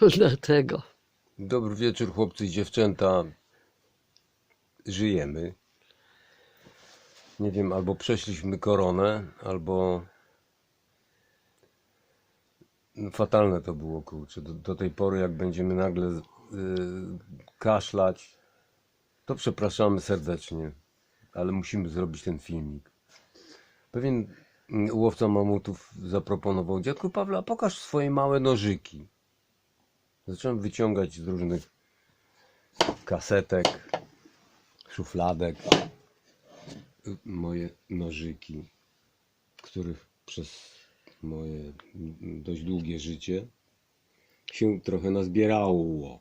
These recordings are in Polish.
Dlatego. Dobry wieczór, chłopcy i dziewczęta. Żyjemy. Nie wiem, albo przeszliśmy koronę, albo. Fatalne to było, kurczę. Do, do tej pory, jak będziemy nagle y, kaszlać, to przepraszamy serdecznie, ale musimy zrobić ten filmik. Pewien mm, łowca mamutów zaproponował: Dziadku Pawle, pokaż swoje małe nożyki. Zacząłem wyciągać z różnych kasetek, szufladek moje nożyki, których przez moje dość długie życie się trochę nazbierało.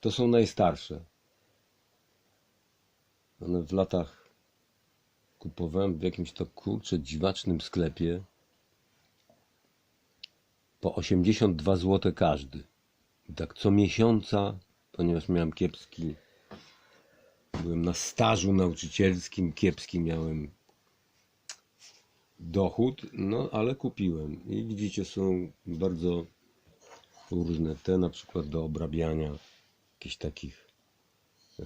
To są najstarsze. One w latach kupowałem w jakimś to kurczę dziwacznym sklepie po 82 zł każdy. Tak co miesiąca, ponieważ miałem kiepski, byłem na stażu nauczycielskim, kiepski miałem dochód, no ale kupiłem. I widzicie, są bardzo różne. Te na przykład do obrabiania jakichś takich e,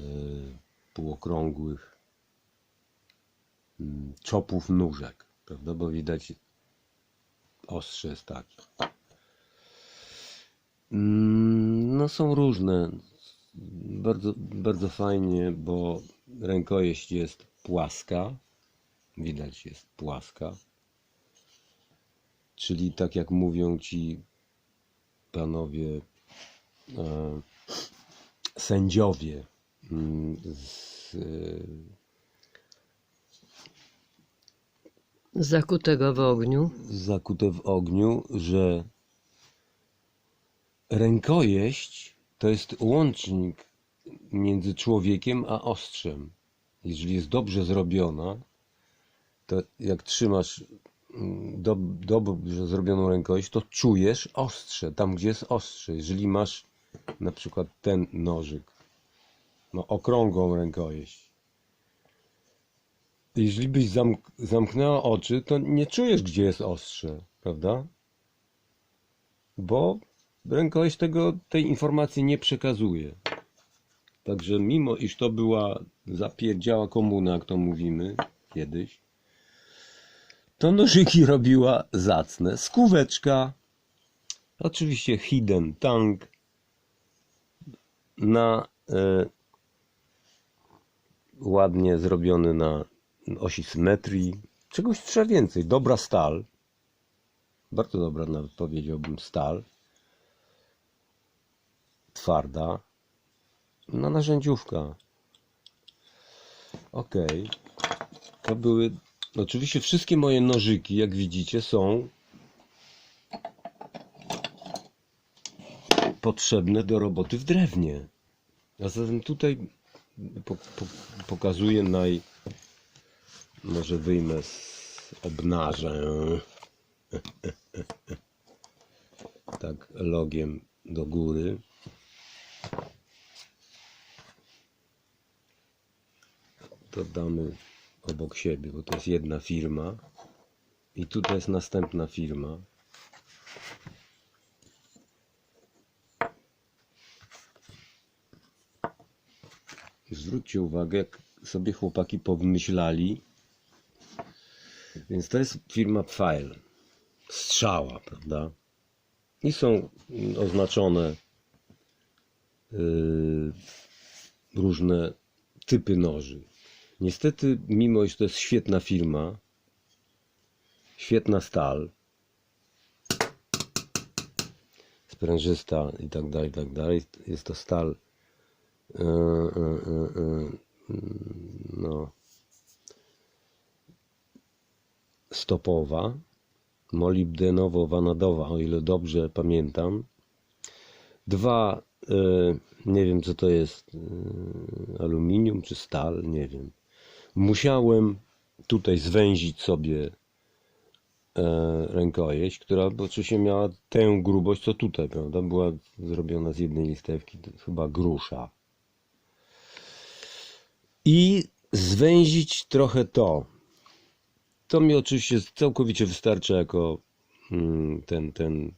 półokrągłych mm, czopów nóżek, prawda? Bo widać ostrze jest takie. Mm, No są różne. Bardzo, bardzo fajnie, bo rękojeść jest płaska. Widać jest płaska. Czyli tak jak mówią ci panowie e, sędziowie mm, z, e, Zakutego w ogniu. zakute w ogniu, że rękojeść to jest łącznik między człowiekiem a ostrzem. Jeżeli jest dobrze zrobiona, to jak trzymasz mm, do, dobrze zrobioną rękojeść, to czujesz ostrze, tam gdzie jest ostrze. Jeżeli masz na przykład ten nożyk, no okrągłą rękojeść, jeżeli byś zamk zamknęła oczy, to nie czujesz, gdzie jest ostrze, prawda? Bo rękojeść tego, tej informacji nie przekazuje. Także mimo, iż to była zapierdziała komuna, jak to mówimy kiedyś, to nożyki robiła zacne. Skóweczka, oczywiście hidden tank na e, ładnie zrobiony na osi symetrii. Czegoś trzeba więcej. Dobra stal. Bardzo dobra nawet powiedziałbym stal. Twarda. No narzędziówka. Ok. To były. Oczywiście wszystkie moje nożyki, jak widzicie, są potrzebne do roboty w drewnie. A zatem tutaj po, po, pokazuję naj. Może wyjmę z obnażę. Tak, logiem do góry. To damy obok siebie, bo to jest jedna firma. I tutaj jest następna firma. Zwróćcie uwagę, jak sobie chłopaki powymyślali. Więc to jest firma Pfeil. Strzała, prawda? I są oznaczone różne typy noży. Niestety, mimo iż to jest świetna firma, świetna stal, sprężysta i tak dalej, i tak dalej, jest to stal yy, yy, yy, no, stopowa, molibdenowo-wanadowa, o ile dobrze pamiętam. Dwa, e, nie wiem co to jest, e, aluminium czy stal, nie wiem. Musiałem tutaj zwęzić sobie e, rękojeść, która oczywiście miała tę grubość co tutaj, prawda? Była zrobiona z jednej listewki, chyba grusza. I zwęzić trochę to. To mi oczywiście całkowicie wystarcza jako mm, ten, ten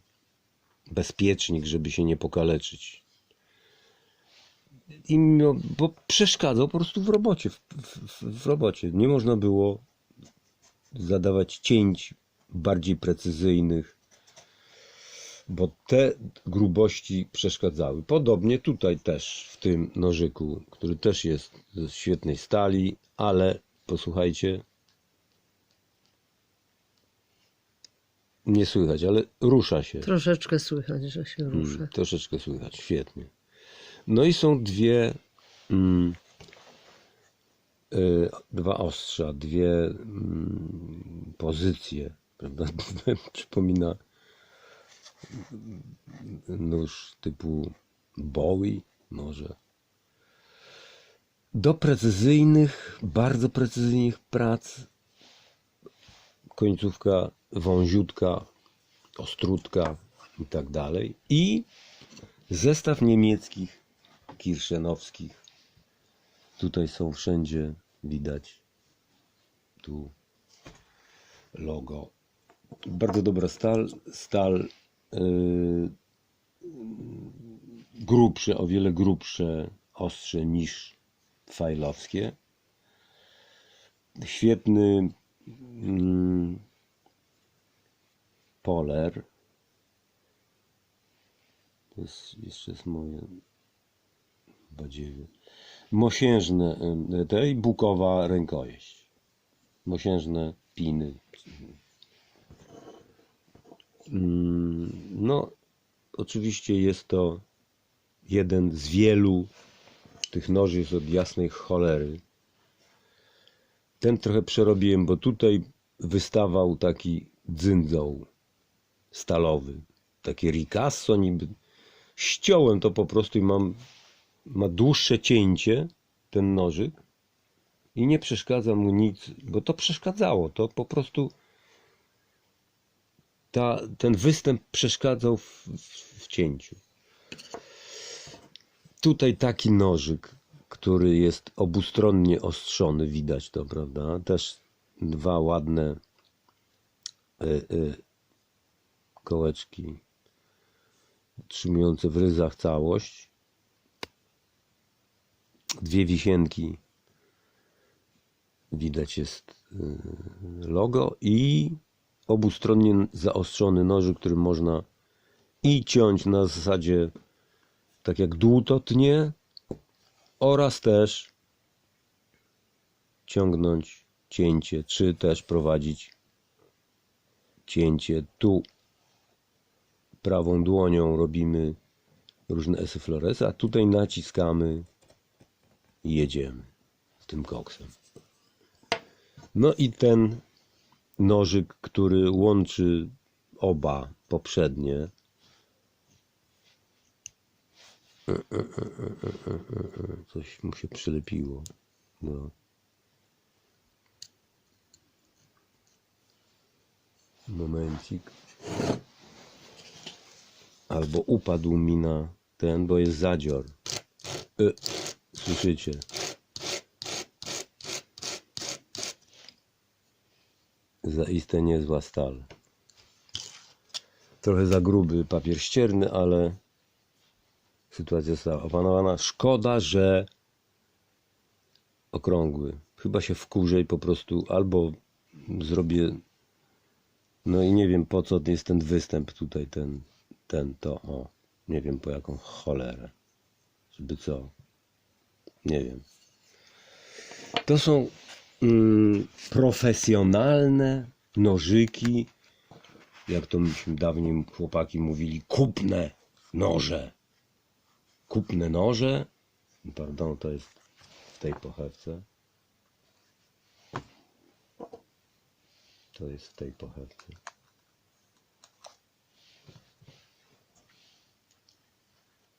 bezpiecznik, żeby się nie pokaleczyć. I mimo, bo przeszkadzał po prostu w robocie, w, w, w robocie. Nie można było zadawać cięć bardziej precyzyjnych, bo te grubości przeszkadzały. Podobnie tutaj też w tym nożyku, który też jest ze świetnej stali, ale posłuchajcie, nie słychać, ale rusza się. Troszeczkę słychać, że się rusza. Mm, troszeczkę słychać, świetnie. No i są dwie, mm, y, dwa ostrza, dwie mm, pozycje, prawda? Przypomina nóż typu Bowie, może. Do precyzyjnych, bardzo precyzyjnych prac końcówka wąziutka, ostrutka i tak dalej. I zestaw niemieckich kirszenowskich. Tutaj są wszędzie widać tu logo. Bardzo dobra stal, stal yy, grubsze, o wiele grubsze ostrze niż fajlowskie. Świetny mm, poler. To jest jeszcze jest moje badziewie. Mosiężne, y, te i bukowa rękojeść. Mosiężne piny. Mm, No, oczywiście jest to jeden z wielu tych noży jest od jasnej cholery. Ten trochę przerobiłem, bo tutaj wystawał taki dzyndzał stalowy. Takie ricasso niby. Ściąłem to po prostu i mam ma dłuższe cięcie ten nożyk i nie przeszkadza mu nic, bo to przeszkadzało. To po prostu ta, ten występ przeszkadzał w, w, w cięciu. Tutaj taki nożyk, który jest obustronnie ostrzony, widać to, prawda? Też dwa ładne y, y, kołeczki utrzymujące w ryzach całość. Dwie wisienki. Widać jest y, logo i obustronnie zaostrzony nożyk, który można i ciąć na zasadzie tak jak dłutotnie oraz też ciągnąć cięcie, czy też prowadzić cięcie tu prawą dłonią robimy różne esy floresy, a tutaj naciskamy i jedziemy z tym koksem. No i ten nożyk, który łączy oba poprzednie. Coś mu się przylepiło. No. Momencik. Albo upadł mi na ten, bo jest zadzior. Y, słyszycie? Zaiste niezła stal. Trochę za gruby papier ścierny, ale sytuacja została opanowana. Szkoda, że okrągły. Chyba się wkurzę i po prostu albo zrobię. No i nie wiem po co jest ten występ tutaj, ten, ten, to, o. Nie wiem po jaką cholerę. Żeby co? Nie wiem. To są mm, profesjonalne nożyki, jak to myśmy dawniej chłopaki mówili, kupne noże. Kupne noże. Pardon, to jest w tej pochewce. To jest w tej pochewce.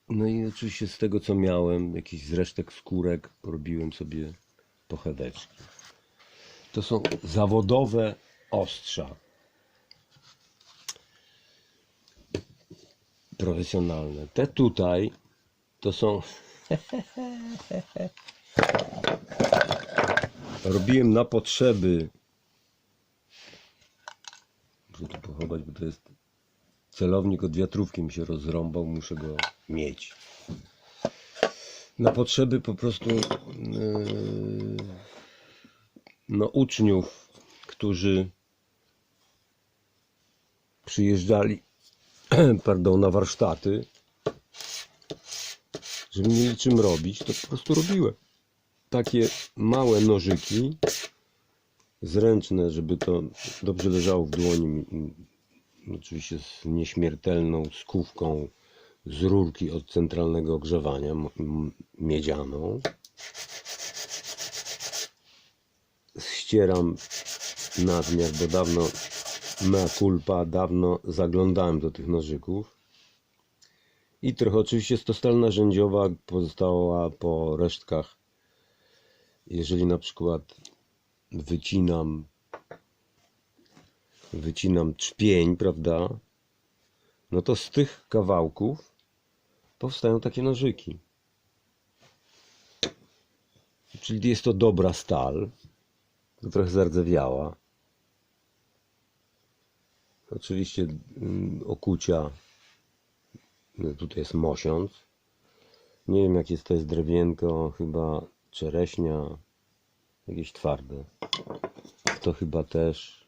No i oczywiście z tego co miałem, jakiś z resztek skórek, porobiłem sobie pocheweczki. To są zawodowe ostrza. Profesjonalne. Te tutaj to są. Robiłem na potrzeby. Muszę tu pochować, bo to jest celownik od wiatrówki mi się rozrąbał, muszę go mieć. Na potrzeby po prostu yy, no, uczniów, którzy przyjeżdżali pardon, na warsztaty, żeby mieli czym robić, to po prostu robiłem. Takie małe nożyki, zręczne, żeby to dobrze leżało w dłoni. Oczywiście z nieśmiertelną skówką z rurki od centralnego ogrzewania, miedzianą. Ścieram nadmiar, bo dawno, mea culpa, dawno zaglądałem do tych nożyków. I trochę oczywiście jest to stal narzędziowa pozostała po resztkach. Jeżeli na przykład wycinam wycinam trzpień, prawda? No to z tych kawałków powstają takie nożyki. Czyli jest to dobra stal, trochę zardzewiała. Oczywiście mm, okucia, no tutaj jest mosiąc. Nie wiem jakie jest to jest drewienko, chyba czereśnia, jakieś twarde. To chyba też.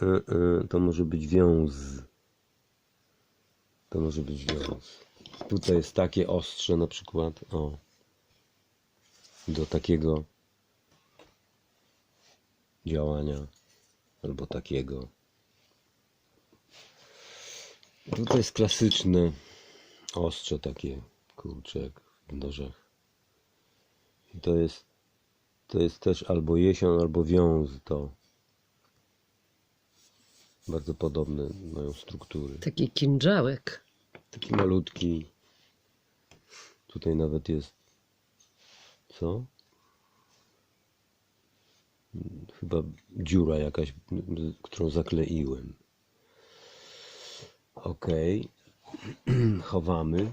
Y, y, To może być wiąz. To może być wiąz. Tutaj jest takie ostrze na przykład. O. Do takiego działania. Albo takiego. Tutaj jest klasyczne ostrze takie, kurczę, jak w nożach. I to jest, to jest też albo jesion, albo wiąz to. Bardzo podobne mają struktury. Taki kinżałek. Taki malutki. Tutaj nawet jest. Co? Chyba dziura jakaś, którą zakleiłem. Ok. Chowamy.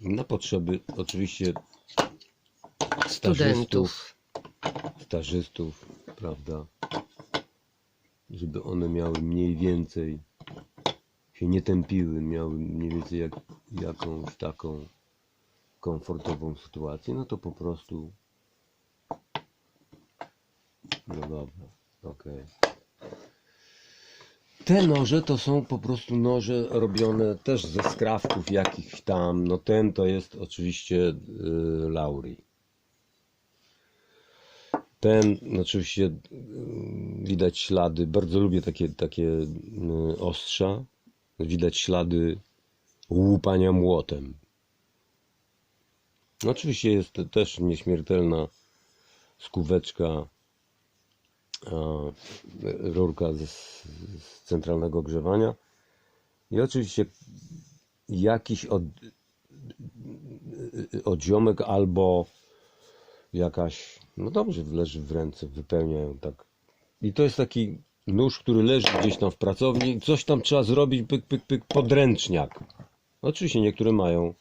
Na potrzeby oczywiście stażystów, Studentów. stażystów, prawda? Żeby one miały mniej więcej się nie tępiły, miały mniej więcej jak, jakąś taką komfortową sytuację, no to po prostu no dobra, okej. Te noże to są po prostu noże robione też ze skrawków jakichś tam, no ten to jest oczywiście y, Lauri. Ten no oczywiście y, widać ślady, bardzo lubię takie, takie y, ostrza, widać ślady łupania młotem. No oczywiście jest też nieśmiertelna skóweczka, rurka z, z centralnego ogrzewania i oczywiście jakiś od, odziomek albo jakaś, no dobrze, leży w ręce, wypełniają tak. I to jest taki nóż, który leży gdzieś tam w pracowni, coś tam trzeba zrobić, pyk, pyk, pyk, podręczniak. Oczywiście niektóre mają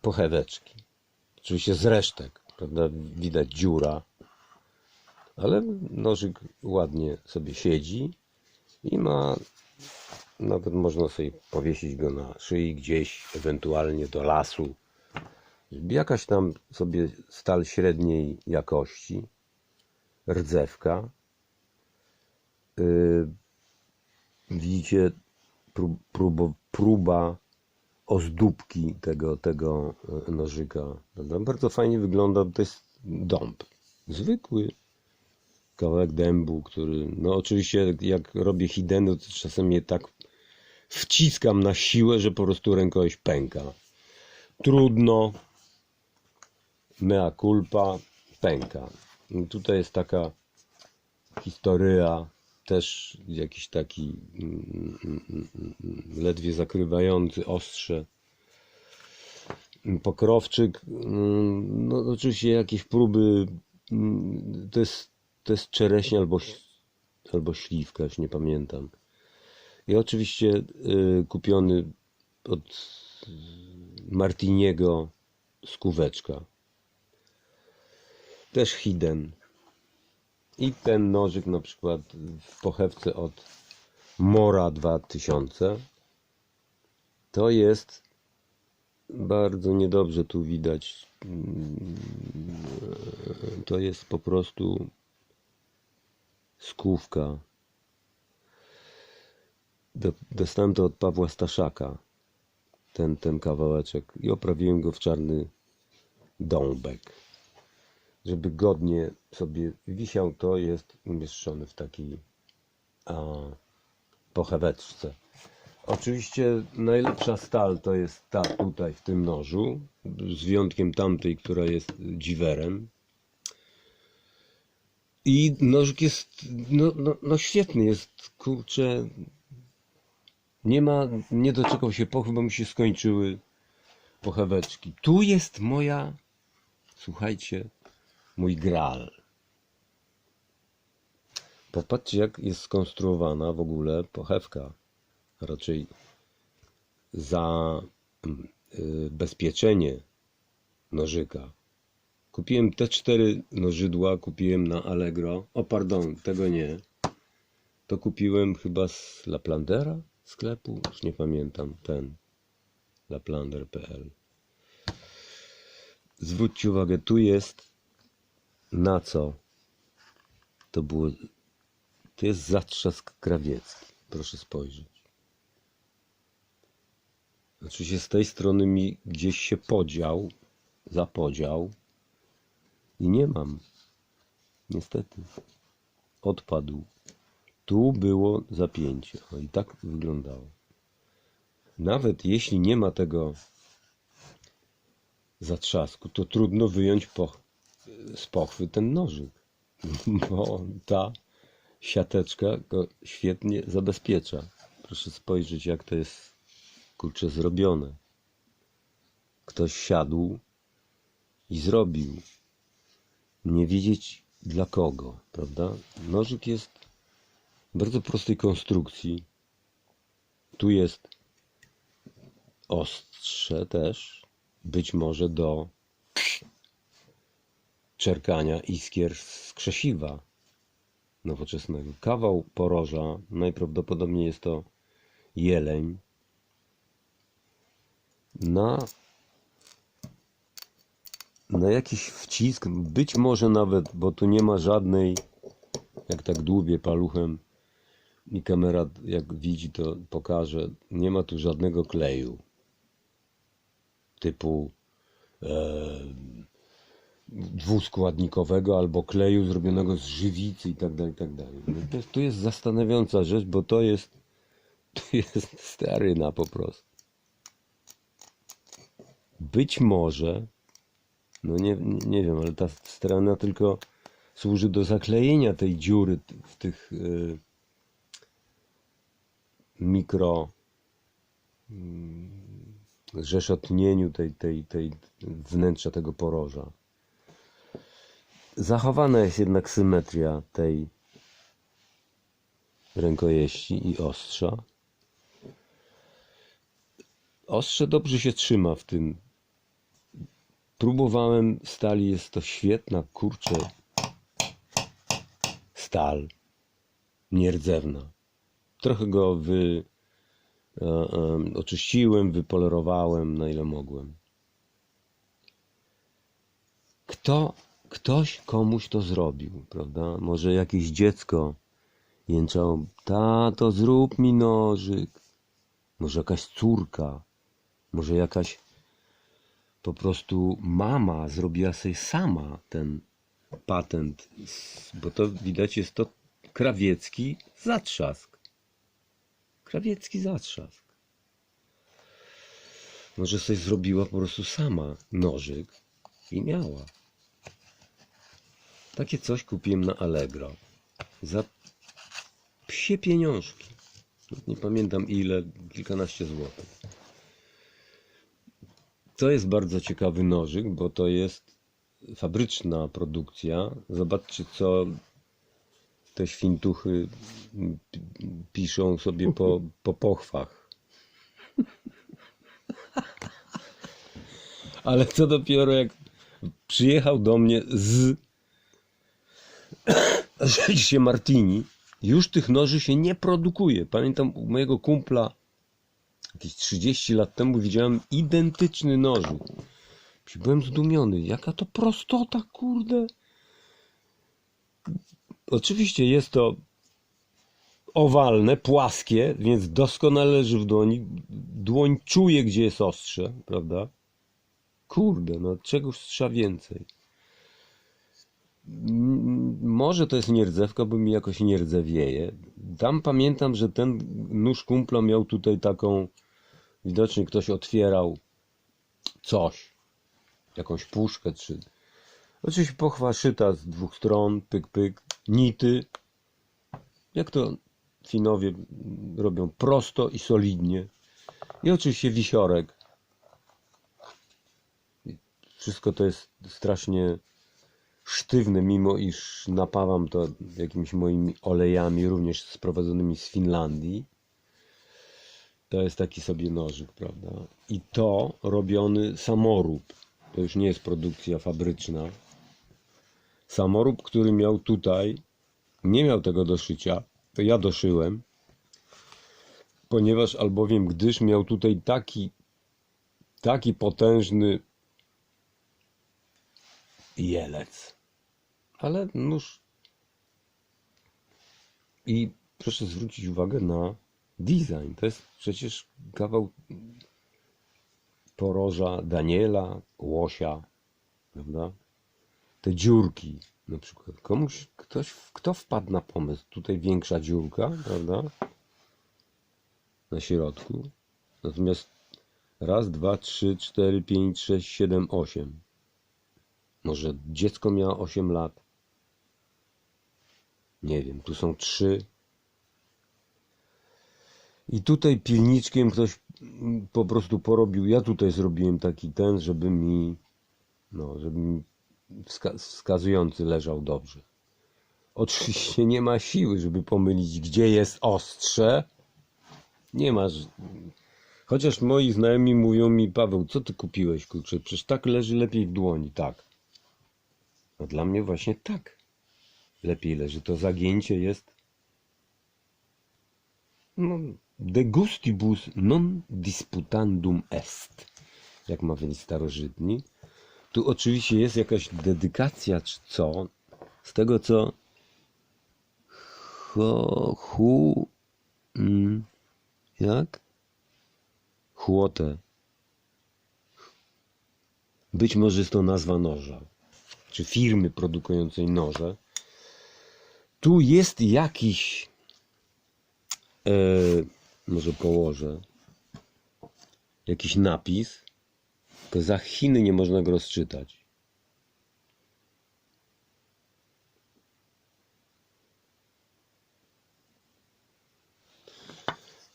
pocheweczki. Oczywiście z resztek, prawda, widać dziura, ale nożyk ładnie sobie siedzi i ma, nawet można sobie powiesić go na szyi gdzieś, ewentualnie do lasu. Jakaś tam sobie stal średniej jakości, rdzewka. Yy, widzicie prób, próbo, próba ozdóbki tego, tego e, nożyka. Bardzo fajnie wygląda. To jest dąb. Zwykły kawałek dębu, który, no oczywiście jak robię hideny, to czasem je tak wciskam na siłę, że po prostu rękojeść pęka. Trudno, mea culpa, pęka. No Tutaj jest taka historia, też jakiś taki mm, mm, mm, ledwie zakrywający ostrze. Pokrowczyk, no oczywiście jakieś próby, to jest, to jest czereśnia albo, albo śliwka, już nie pamiętam. I oczywiście y, kupiony od Martiniego skóweczka. Też hidden. I ten nożyk na przykład w pochewce od Mora 2000 to jest bardzo niedobrze tu widać. To jest po prostu skówka. Do, dostałem to od Pawła Staszaka, ten, ten kawałeczek i oprawiłem go w czarny dąbek. Żeby godnie sobie wisiał, to jest umieszczony w takiej a, pocheweczce. Oczywiście najlepsza stal to jest ta tutaj w tym nożu, z wyjątkiem tamtej, która jest dziwerem. I nożyk jest, no, no, no świetny jest, kurczę. Nie ma, nie doczekał się pochwy, bo mi się skończyły pocheweczki. Tu jest moja, słuchajcie, mój gral. Popatrzcie, jak jest skonstruowana w ogóle pochewka. Raczej za mm, y, nożyka. Kupiłem te cztery nożydła, kupiłem na Allegro. O, pardon, tego nie. To kupiłem chyba z Laplandera sklepu, już nie pamiętam, ten laplander.pl. Zwróćcie uwagę, tu jest na co to było. To jest zatrzask krawiecki. Proszę spojrzeć. Oczywiście z tej strony mi gdzieś się podział, zapodział i nie mam. Niestety. Odpadł. Tu było zapięcie. O, I tak wyglądało. Nawet jeśli nie ma tego zatrzasku, to trudno wyjąć po, z pochwy ten nożyk. Bo ta siateczka go świetnie zabezpiecza. Proszę spojrzeć, jak to jest kurczę zrobione. Ktoś siadł i zrobił. Nie wiedzieć dla kogo, prawda? Nożyk jest bardzo prostej konstrukcji. Tu jest ostrze też, być może do czerkania iskier z krzesiwa nowoczesnego. Kawał poroża, najprawdopodobniej jest to jeleń, na, na jakiś wcisk, być może nawet, bo tu nie ma żadnej, jak tak dłubię paluchem i kamera jak widzi to pokaże, nie ma tu żadnego kleju typu e, dwuskładnikowego albo kleju zrobionego z żywicy i tak dalej, tak dalej. No to, jest- to jest zastanawiająca rzecz, bo to jest to jest stearyna po prostu. Być może, no nie, nie wiem, ale ta strona tylko służy do zaklejenia tej dziury w tych y, mikro mm, zrzeszotnieniu tej, tej, tej wnętrza tego poroża. Zachowana jest jednak symetria tej rękojeści i ostrza. Ostrze dobrze się trzyma w tym. Próbowałem stali, jest to świetna, kurczę, stal, nierdzewna. Trochę go wy, e, e, oczyściłem, wypolerowałem na ile mogłem. Kto, ktoś komuś to zrobił, prawda? Może jakieś dziecko jęczało, tato zrób mi nożyk. Może jakaś córka, może jakaś po prostu mama zrobiła sobie sama ten patent, bo to widać jest to krawiecki zatrzask. Krawiecki zatrzask. Może sobie zrobiła po prostu sama nożyk i miała. Takie coś kupiłem na Allegro za psie pieniążki. Nie pamiętam ile, kilkanaście złotych. To jest bardzo ciekawy nożyk, bo to jest fabryczna produkcja. Zobaczcie, co te świntuchy piszą sobie po, po pochwach. Ale co dopiero jak przyjechał do mnie z rzeczywiście Martini, już tych noży się nie produkuje. Pamiętam u mojego kumpla jakieś 30 lat temu widziałem identyczny nożyk. Byłem zdumiony. Jaka to prostota, kurde. Oczywiście jest to owalne, płaskie, więc doskonale leży w dłoni. Dłoń czuje, gdzie jest ostrze, prawda? Kurde, no czegoś trzeba więcej. Może to jest nierdzewka, bo mi jakoś nie rdzewieje. Tam pamiętam, że ten nóż kumpla miał tutaj taką, widocznie ktoś otwierał coś, jakąś puszkę, czy oczywiście pochwa szyta z dwóch stron, pyk, pyk, nity. Jak to Finowie robią prosto i solidnie. I oczywiście wisiorek. Wszystko to jest strasznie sztywne, mimo iż napawam to jakimiś moimi olejami, również sprowadzonymi z Finlandii. To jest taki sobie nożyk, prawda? I to robiony samorób. To już nie jest produkcja fabryczna. Samorób, który miał tutaj, nie miał tego do szycia, to ja doszyłem, ponieważ albowiem gdyż miał tutaj taki, taki potężny jelec. Ale nóż. I proszę zwrócić uwagę na design. To jest przecież kawał poroża Daniela, łosia, prawda? Te dziurki na przykład. Komuś, ktoś, kto wpadł na pomysł? Tutaj większa dziurka, prawda? Na środku. Natomiast raz, dwa, trzy, cztery, pięć, sześć, siedem, osiem. Może dziecko miało 8 lat. Nie wiem, tu są trzy. I tutaj pilniczkiem ktoś po prostu porobił. Ja tutaj zrobiłem taki ten, żeby mi, no, żeby mi wska wskazujący leżał dobrze. Oczywiście nie ma siły, żeby pomylić, gdzie jest ostrze. Nie masz. Chociaż moi znajomi mówią mi, Paweł, co ty kupiłeś, kurczę? Przecież tak leży lepiej w dłoni. Tak. A dla mnie właśnie tak lepiej leży. To zagięcie jest no, de gustibus non disputandum est, jak mawiali starożytni. Tu oczywiście jest jakaś dedykacja, czy co, z tego co Ho, hu, mm, jak? Chłotę. Być może jest to nazwa noża czy firmy produkującej noże, tu jest jakiś, e, może położę, jakiś napis, tylko za Chiny nie można go rozczytać.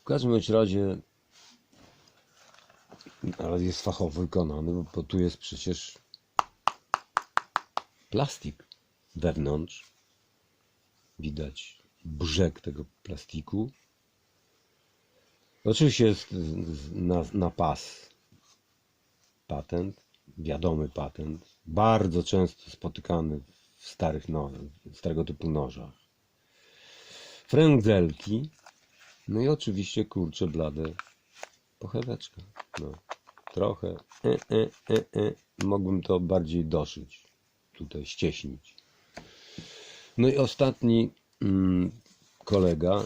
W każdym razie, ale jest fachowo wykonany, bo tu jest przecież plastik wewnątrz. Widać brzeg tego plastiku. Oczywiście jest na, na pas patent, wiadomy patent, bardzo często spotykany w starych no, starego typu nożach. Frędzelki, no i oczywiście kurcze blade pocheweczka. No, trochę e, e, e, e. mogłbym to bardziej doszyć tutaj ścieśnić. No i ostatni mm, kolega,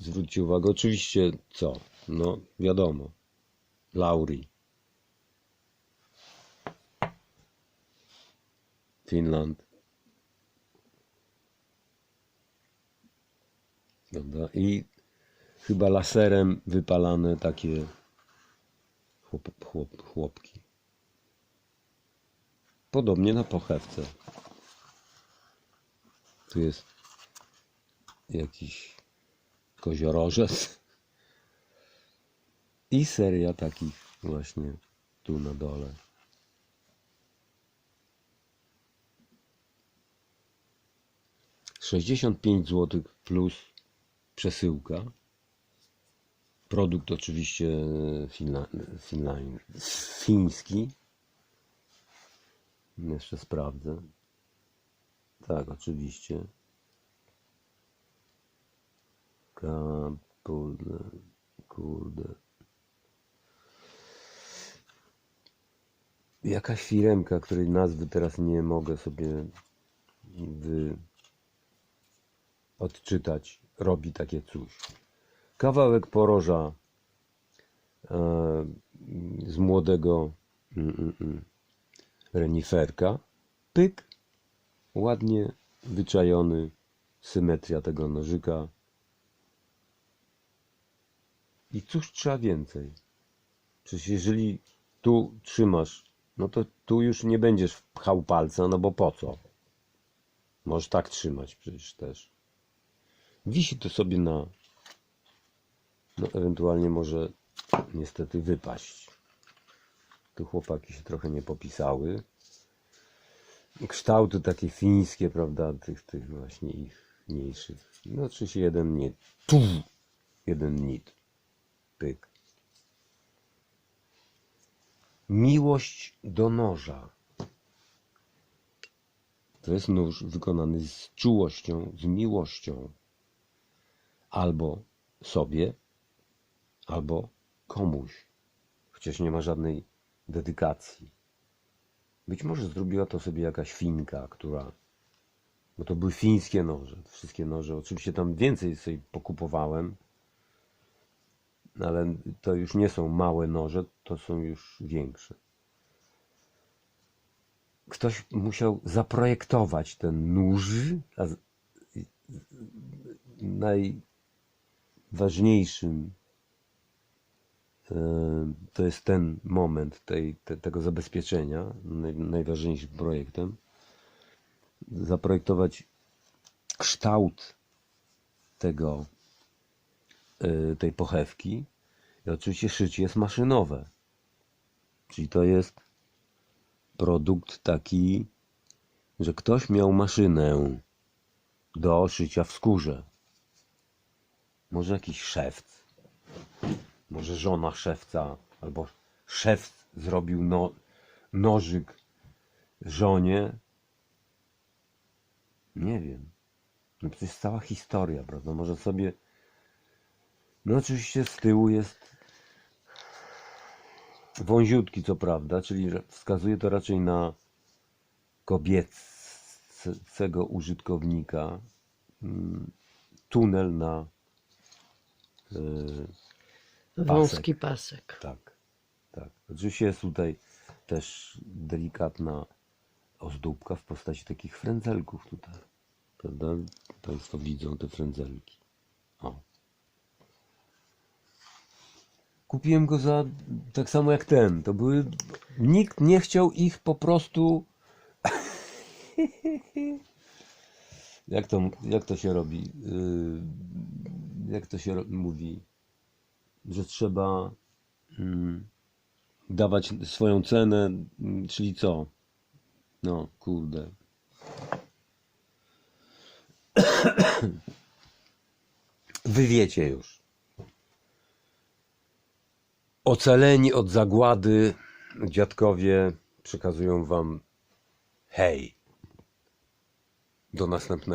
zwróćcie uwagę, oczywiście co? No wiadomo, Lauri. Finland. I chyba laserem wypalane takie chłop, chłop, chłopki. Podobnie na pochewce. Tu jest jakiś koziorożec. I seria takich właśnie tu na dole. Sześćdziesiąt pięć złotych plus przesyłka. Produkt oczywiście finla, finla, fiński. Jeszcze sprawdzę. Tak, oczywiście. Kapulne. Kurde. Jakaś firemka, której nazwy teraz nie mogę sobie wy... odczytać, robi takie coś. Kawałek poroża e, z młodego mm, mm, mm, reniferka. Pyk. Ładnie wyczajony. Symetria tego nożyka. I cóż trzeba więcej? Przecież jeżeli tu trzymasz, no to tu już nie będziesz pchał palca, no bo po co? Możesz tak trzymać przecież też. Wisi to sobie na. No, ewentualnie może niestety wypaść. Tu chłopaki się trochę nie popisały. Kształty takie fińskie, prawda, tych, tych właśnie ich mniejszych. No, oczywiście jeden nie. Tu! Jeden nit. Pyk. Miłość do noża. To jest nóż wykonany z czułością, z miłością. Albo sobie, albo komuś. Chociaż nie ma żadnej dedykacji. Być może zrobiła to sobie jakaś Finka, która. Bo to były fińskie noże. Wszystkie noże. Oczywiście tam więcej sobie pokupowałem. Ale to już nie są małe noże, to są już większe. Ktoś musiał zaprojektować ten nóż, a najważniejszym to jest ten moment tej, te, tego zabezpieczenia, naj, najważniejszym projektem. Zaprojektować kształt tego, e, tej pochewki. I oczywiście szycie jest maszynowe. Czyli to jest produkt taki, że ktoś miał maszynę do szycia w skórze. Może jakiś szewc, może żona szewca, albo szewc zrobił no, nożyk żonie. Nie wiem. No jest cała historia, prawda? Może sobie. No oczywiście z tyłu jest wąziutki, co prawda, czyli wskazuje to raczej na kobiecego użytkownika. Mm, Tunel na. Wąski pasek. tak, tak. Oczywiście jest tutaj też delikatna ozdóbka w postaci takich frędzelków tutaj. Prawda? Państwo widzą te frędzelki. O. Kupiłem go za tak samo jak ten. To były. Nikt nie chciał ich po prostu. jak, to, jak to się robi? Yy, jak to się mówi? Że trzeba mm, dawać swoją cenę, mm, czyli co? No, kurde. Wy wiecie już. Ocaleni od zagłady dziadkowie przekazują wam hej. Do następnego.